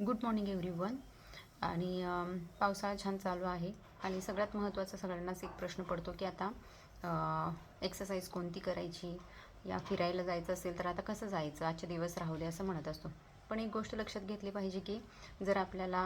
Good morning every one आणि पावसाळा छान चालू आहे. आणि सगळ्यात महत्त्वाचा सगळ्यांनाच एक प्रश्न पडतो की आता एक्सरसाइज कोणती करायची? या फिरायला जायचं असेल तर आता कसं जायचं? आजचे दिवस राहू दे असं म्हणत असतो. पण एक गोष्ट लक्षात घेतली पाहिजे की जर आपल्याला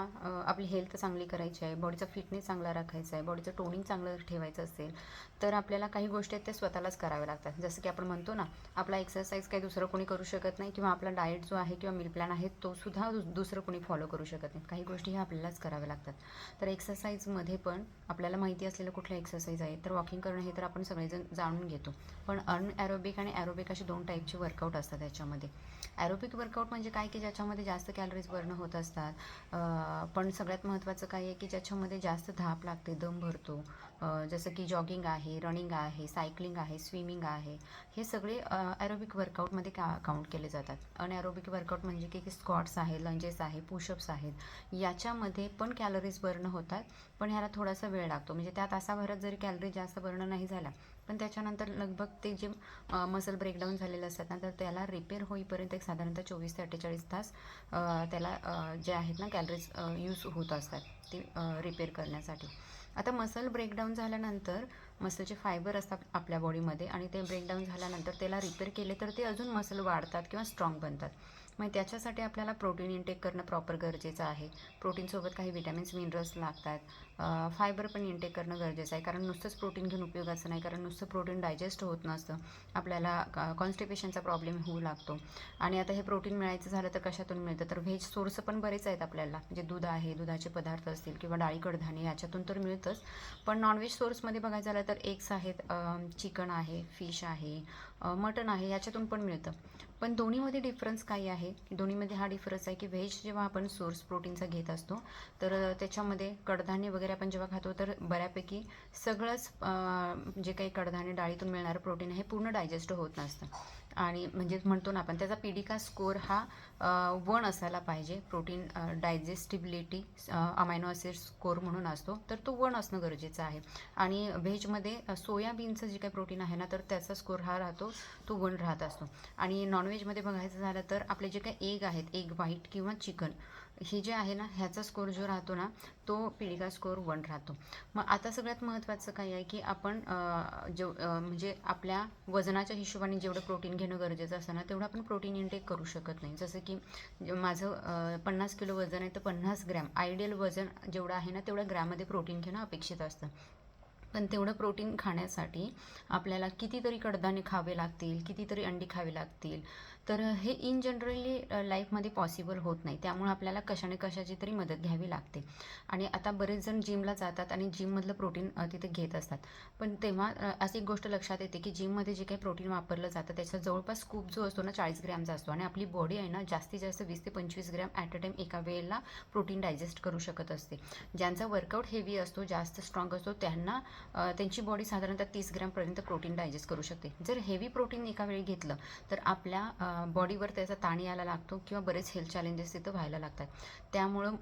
आपली हेल्थ चांगली करायची आहे बॉडीचा फिटनेस चांगला राखायचा आहे बॉडीचं टोनिंग चांगलं ठेवायचं असेल तर आपल्याला काही गोष्टी आहेत त्या स्वतःलाच कराव्या लागतात. जसं की आपण म्हणतो ना आपला एक्सरसाइज काही दुसरं कोणी करू शकत नाही किंवा आपला डाएट जो आहे किंवा मील प्लॅन आहे तो सुद्धा दुसरं कोणी फॉलो करू शकत नाही. काही गोष्टी ह्या आपल्यालाच कराव्या लागतात. तर एक्सरसाइजमध्ये पण आपल्याला माहिती असलेलं कुठलं एक्सरसाइज आहे तर वॉकिंग करणं हे तर आपण सगळेजण जाणून घेतो. पण अनॲरोबिक आणि ॲरोबिक असे दोन टाईपचे वर्कआउट असतात त्याच्यामध्ये. ॲरोबिक वर्कआउट म्हणजे काय की ज्याच्यामध्ये जास्त कॅलरीज बर्न होत असतात. पण सगळ्यात महत्त्वाचं काय आहे की ज्याच्यामध्ये जास्त धाप लागते दम भरतो. जसं की जॉगिंग आहे रनिंग आहे सायकलिंग आहे स्विमिंग आहे. हे सगळे ॲरोबिक वर्कआउटमध्ये का काउंट केले जातात. अनॲरोबिक वर्कआउट म्हणजे की की स्क्वॉट्स आहे लंजेस आहे पुशअप्स आहेत. याच्यामध्ये पण कॅलरीज बर्न होतात पण ह्याला थोडासा वेळ लागतो. म्हणजे त्या तासाभरात जरी कॅलरी जास्त बर्न नाही झाला पण त्याच्यानंतर लगभग ते जे मसल ब्रेकडाऊन झालेले असतात ना तर त्याला रिपेअर होईपर्यंत एक साधारणतः चोवीस ते अठ्ठेचाळीस तास त्याला जे आहेत ना कॅलरीज यूज होत असतात ते रिपेअर करण्यासाठी. आता मसल ब्रेकडाऊन झाल्यानंतर मसलचे फायबर असतात आपल्या बॉडीमध्ये आणि ते ब्रेकडाऊन झाल्यानंतर त्याला रिपेअर केले तर ते अजून मसल वाढतात किंवा स्ट्रॉंग बनतात. मग त्याच्यासाठी आपल्याला प्रोटीन इंटेक करणं प्रॉपर गरजेचं आहे. प्रोटीनसोबत काही विटॅमिन्स मिनरल्स लागतात. फायबर पण इंटेक करणं गरजेचं आहे. कारण नुसतंच प्रोटीन घेऊन उपयोगाचं नाही. कारण नुसतं प्रोटीन डायजेस्ट होत नसतं. आपल्याला कॉन्स्टिपेशनचा प्रॉब्लेम होऊ लागतो. आणि आता हे प्रोटीन मिळायचं झालं तर कशातून मिळतं? तर व्हेज सोर्स पण बरेच आहेत आपल्याला. म्हणजे दूध आहे दुधाचे पदार्थ असतील किंवा डाळी कडधान्य याच्यातून तर मिळतंच. पण नॉनव्हेज सोर्समध्ये बघायचं झालं तर एग्स आहेत चिकन आहे फिश आहे मटन आहे याच्यातून पण मिळतं. पण दोन्हीमध्ये डिफरन्स काय आहे? दोन्हीमध्ये हा डिफरन्स आहे की व्हेज जेव्हा आपण सोर्स प्रोटीनचा घेत असतो तर त्याच्यामध्ये कडधान्य वगैरे आपण जेव्हा खातो तर बऱ्यापैकी सगळंच जे काही कडधान्य डाळीतून मिळणारं प्रोटीन आहे पूर्ण डायजेस्ट होत नसतं. आणि म्हणजेच म्हणतो ना आपण त्याचा पीडिका स्कोर हा वन असायला पाहिजे. Protein digestibility amino acid score म्हणून असतो. तर तो वन असणं गरजेचं आहे. आणि व्हेजमध्ये सोयाबीनचं जे काही प्रोटीन आहे ना तर त्याचा स्कोर हा राहतो तो वन राहत असतो. आणि नॉनव्हेजमध्ये बघायचं झालं तर आपले जे काही एग आहेत एग व्हाईट किंवा चिकन हे जे आहे ना ह्याचा स्कोर जो राहतो ना तो पिढिका स्कोर वन राहतो. मग आता सगळ्यात महत्त्वाचं काय आहे की आपण जेव म्हणजे आपल्या वजनाच्या हिशोबाने जेवढं प्रोटीन घेणं गरजेचं असतं ना तेवढं आपण प्रोटीन इंटेक करू शकत नाही. जसं की माझं पन्नास किलो वजन आहे तर पन्नास ग्रॅम. आयडियल वजन जेवढं आहे ना तेवढ्या ग्रॅममध्ये प्रोटीन घेणं अपेक्षित असतं. पण तेवढं प्रोटीन खाण्यासाठी आपल्याला कितीतरी कडधान्य खावे लागतील कितीतरी अंडी खावी लागतील तर हे इन जनरली लाईफमध्ये पॉसिबल होत नाही. त्यामुळे आपल्याला कशाने कशाची तरी मदत घ्यावी लागते. आणि आता बरेच जण जिमला जातात आणि जिममधलं प्रोटीन तिथे घेत असतात. पण तेव्हा अशी एक गोष्ट लक्षात येते की जिममध्ये जे काही प्रोटीन वापरलं जातं त्याचा जवळपास स्कूप जो असतो ना चाळीस ग्रॅमचा असतो. आणि आपली बॉडी आहे ना जास्तीत जास्त वीस ते पंचवीस ग्रॅम ॲट अ टाईम एका वेळेला प्रोटीन डायजेस्ट करू शकत असते. ज्यांचा वर्कआउट हेवी असतो जास्त स्ट्रॉंग असतो त्यांना त्यांची बॉडी साधारणतः तीस ग्रॅमपर्यंत प्रोटीन डायजेस्ट करू शकते. जर हेवी प्रोटीन एका वेळी घेतलं तर आपल्या बॉडीवर त्याचा ताण यायला लागतो किंवा बरेच हेल्थ चॅलेंजेस तिथं व्हायला लागतात. त्यामुळं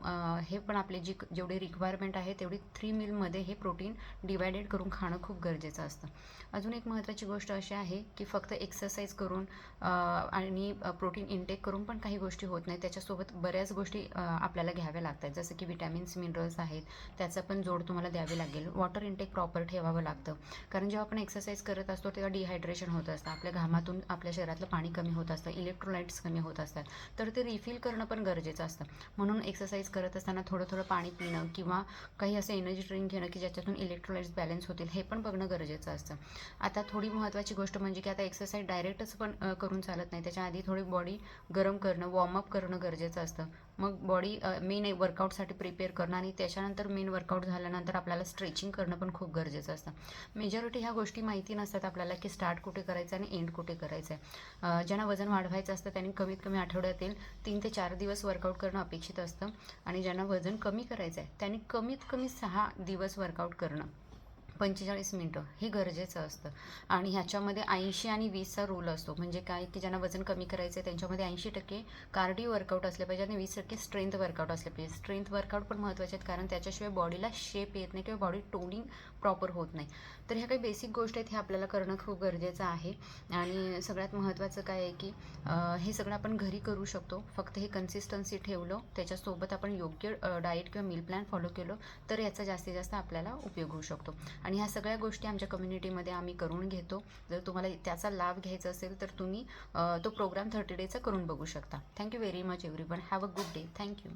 हे पण आपली जी जेवढी रिक्वायरमेंट आहे तेवढी थ्री मिलमध्ये हे प्रोटीन डिवायडेड करून खाणं खूप गरजेचं असतं. अजून एक महत्त्वाची गोष्ट अशी आहे की फक्त एक्सरसाइज करून आणि प्रोटीन इंटेक करून पण काही गोष्टी होत नाही. त्याच्यासोबत बऱ्याच गोष्टी आपल्याला घ्याव्या लागतात. जसं की विटॅमिन्स मिनरल्स आहेत. त्याचा पण जोड तुम्हाला द्यावी लागेल. वॉटर इनटेक प्रॉपर ठेवावं लागतं. कारण जेव्हा आपण एक्सरसाइज करत असतो तेव्हा डिहायड्रेशन होत असतं. आपल्या घामातून आपल्या शरीरातलं पाणी कमी होत असतं. असतं इलेक्ट्रोलाइट्स कमी होत असतात तर ते रिफिल करणं पण गरजेचं असतं. म्हणून एक्सरसाइज करत असताना थोडं थोडं पाणी पिणं किंवा काही असं एनर्जी ड्रिंक घेणं की ज्याच्यातून इलेक्ट्रोलाइट्स बॅलन्स होतील हे पण बघणं गरजेचं असतं. आता थोडी महत्त्वाची गोष्ट म्हणजे की आता एक्सरसाइज डायरेक्टच पण करून चालत नाही. त्याच्या आधी थोडी बॉडी गरम करणं वॉर्मअप करणं गरजेचं असतं. मग बॉडी मेन वर्कआउटसाठी प्रिपेअर करणं आणि त्याच्यानंतर मेन वर्कआउट झाल्यानंतर आपल्याला स्ट्रेचिंग करणं पण खूप गरजेचं असतं. मेजॉरिटी ह्या गोष्टी माहिती नसतात आपल्याला की स्टार्ट कुठे करायचं आणि एंड कुठे करायचं आहे. ज्यांना वजन वाढवायचं असतं त्यांनी कमीत कमी आठवड्यातील तीन ते चार दिवस वर्कआउट करणं अपेक्षित असतं आणि ज्यांना वजन कमी करायचं आहे त्यांनी कमीत कमी सहा दिवस वर्कआउट करणं. पंचेचाळीस मिनटं हे गरजेचं असतं. आणि ह्याच्यामध्ये ऐंशी आणि वीसचा रूल असतो. म्हणजे काय? की ज्यांना वजन कमी करायचं आहे त्यांच्यामध्ये ऐंशी टक्के कार्डिओ वर्कआउट असले पाहिजे आणि वीस टक्के स्ट्रेंथ वर्कआउट असले पाहिजे. स्ट्रेंथ वर्कआउट पण महत्त्वाचे आहेत कारण त्याच्याशिवाय बॉडीला शेप येत नाही किंवा बॉडी टोनिंग प्रॉपर होत नाही. तर ह्या काही बेसिक गोष्टी आहेत हे आपल्याला करणं खूप गरजेचं आहे. आणि सगळ्यात महत्त्वाचं काय आहे की हे सगळं आपण घरी करू शकतो. फक्त हे कन्सिस्टन्सी ठेवलं त्याच्यासोबत आपण योग्य डाएट किंवा मील प्लॅन फॉलो केलं तर याचा जास्तीत जास्त आपल्याला उपयोग होऊ शकतो. आणि ह्या सगळ्या गोष्टी आमच्या कम्युनिटीमध्ये आम्ही करून घेतो. जर तुम्हाला त्याचा लाभ घ्यायचा असेल तर तुम्ही तो प्रोग्राम थर्टी डेचा करून बघू शकता. Thank you very much everyone have a good day thank you